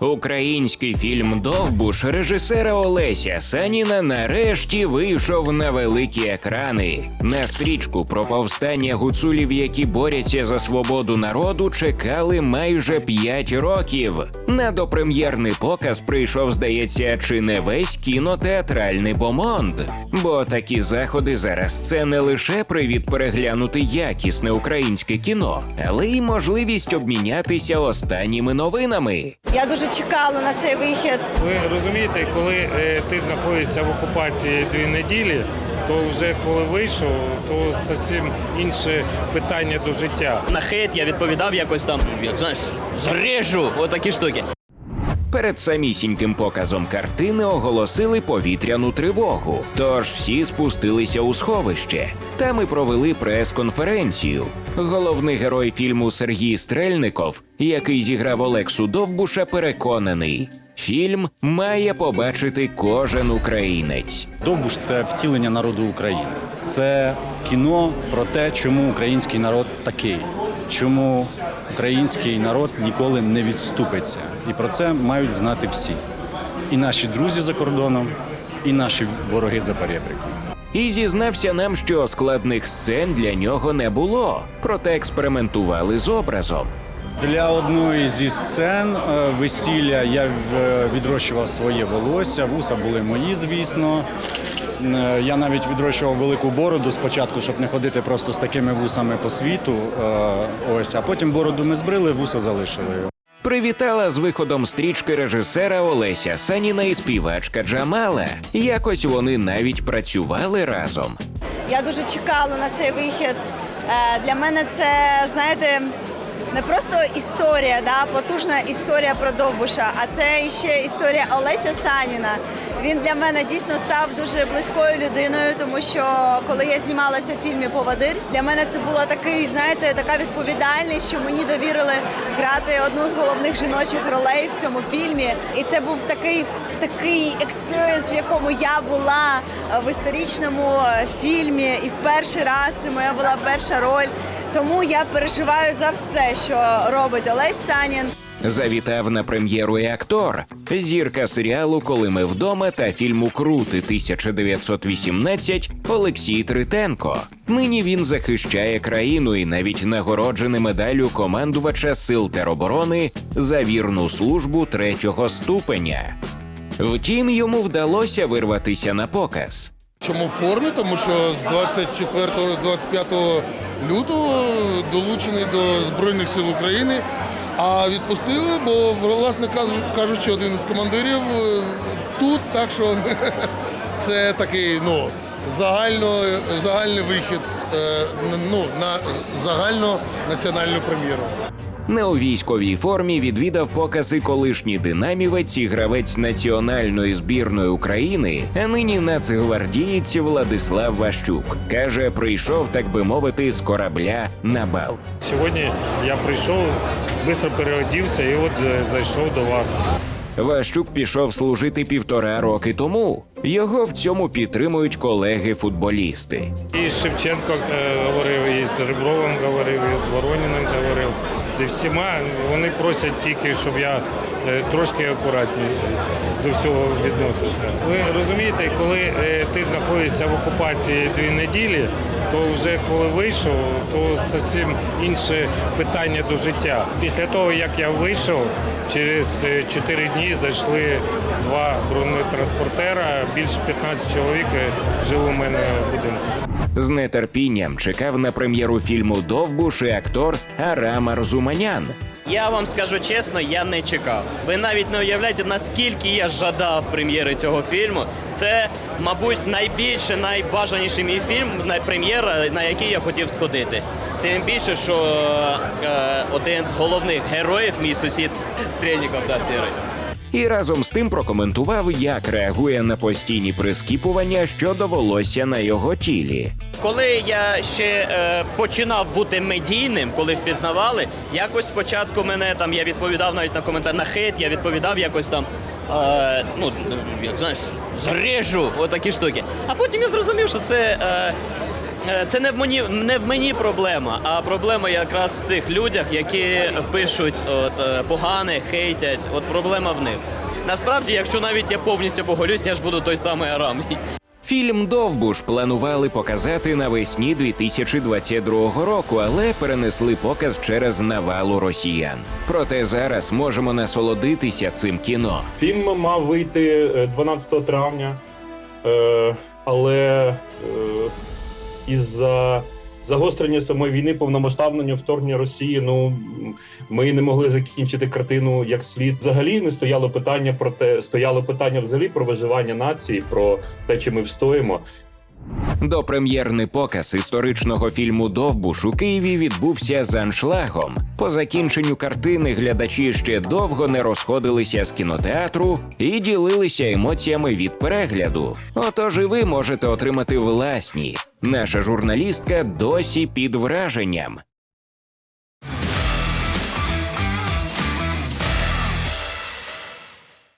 Український фільм Довбуш режисера Олеся Саніна нарешті вийшов на великі екрани. На стрічку про повстання гуцулів, які борються за свободу народу, чекали майже 5 років. На допрем'єрний показ прийшов, здається, чи не весь кінотеатральний бомонд. Бо такі заходи зараз це не лише привід переглянути якісне українське кіно, але й можливість обмінятися останніми новинами. Я дуже чекала на цей вихід. Ви розумієте, коли е, ти знаходишся в окупації дві неділі, то вже коли вийшов, то зовсім інше питання до життя. На хейт я відповідав якось там, як знаєш, зрежу, отакі штуки. Перед самісіньким показом картини оголосили повітряну тривогу, тож всі спустилися у сховище. Там і провели прес-конференцію. Головний герой фільму Сергій Стрельников, який зіграв Олексу Довбуша, переконаний. Фільм має побачити кожен українець. Довбуш це втілення народу України. Це кіно про те, чому український народ такий, чому український народ ніколи не відступиться. І про це мають знати всі. І наші друзі за кордоном, і наші вороги за перебріком. І зізнався нам, що складних сцен для нього не було, проте експериментували з образом. Для одної зі сцен е, весілля я е, відрощував своє волосся, вуса були мої, звісно. Е, Я навіть відрощував велику бороду спочатку, щоб не ходити просто з такими вусами по світу. Ось, а потім бороду ми збрили, вуса залишили. Привітала з виходом стрічки режисера Олеся Саніна і співачка Джамала. Якось вони навіть працювали разом. Я дуже чекала на цей вихід. Е, Для мене це, знаєте, не просто історія, да, потужна історія про Довбуша, а це ще історія Олеся Саніна. Він для мене дійсно став дуже близькою людиною, тому що коли я знімалася в фільмі Поводир, для мене це була такий, знаєте, така відповідальність, що мені довірили грати одну з головних жіночих ролей в цьому фільмі. І це був такий такий експірієнс, в якому я була е, в історичному е, фільмі, і в перший раз це моя була перша роль. Тому я переживаю за все, що робить Олесь Санін. Завітав на прем'єру і актор, зірка серіалу Коли ми вдома та фільму Крути 1918 Олексій Тритенко. Нині він захищає країну і навіть нагороджений медаллю командувача сил тероборони за вірну службу третього ступеня. Втім, йому вдалося вирватися на показ. Чому в формі? Тому що з 24-25 лютого долучений до Збройних сил України, а відпустили, бо, власне кажу- кажучи, один із командирів е, тут, так що це такий ну, загально, загальний вихід е, ну, на загальну національну прем'єру. Не у військовій формі відвідав покази колишній динамівець і гравець національної збірної України, а нині нацгвардієць Владислав Ващук. Каже, прийшов, так би мовити, з корабля на бал. Сьогодні я прийшов, швидко переодівся і от е, зайшов до вас. Ващук пішов служити півтора роки тому. Його в цьому підтримують колеги-футболісти. І Шевченко е, говорив, і з Ребровим говорив, і з Вороніним говорив. Зі всіма вони просять тільки, щоб я е, трошки акуратніше до всього відносився. Ви розумієте, коли е, ти знаходишся в окупації дві неділі, то вже коли вийшов, то зовсім інше питання до життя. Після того, як я вийшов, через е, 4 дні зайшли два бронетранспортера, більше 15 чоловік жили у мене в будинку. З нетерпінням чекав на прем'єру фільму Довбуш і актор Арам Арзуманян. Я вам скажу чесно, я не чекав. Ви навіть не уявляєте, наскільки я жадав прем'єри цього фільму. Це, мабуть, найбільше, найбажаніший мій фільм, прем'єра, на який я хотів сходити. Тим більше, що е, один з головних героїв, мій сусід Стрельніков, да, сірий. І разом з тим прокоментував, як реагує на постійні прискіпування щодо волосся на його тілі. Коли я ще е, починав бути медійним, коли впізнавали, якось спочатку мене там я відповідав навіть на коментар на хейт, я відповідав якось там. Е, ну, як знаєш, зрежу, отакі штуки. А потім я зрозумів, що це е, це не в мені не в мені проблема, а проблема якраз в цих людях, які пишуть от е, погане, хейтять. От проблема в них. Насправді, якщо навіть я повністю поголюсь, я ж буду той самий Арам. Фільм Довбуш планували показати навесні 2022 року, але перенесли показ через навалу росіян. Проте зараз можемо насолодитися цим кіно. Фільм мав вийти е, 12 травня, е, але із-за загострення самої війни, повномасштабного вторгнення Росії, ну ми не могли закінчити картину як слід. Взагалі не стояло питання про те, стояло питання взагалі про виживання нації, про те, чи ми встоїмо. Допрем'єрний показ історичного фільму Довбуш у Києві відбувся з аншлагом. По закінченню картини глядачі ще довго не розходилися з кінотеатру і ділилися емоціями від перегляду. Отож і ви можете отримати власні. Наша журналістка досі під враженням.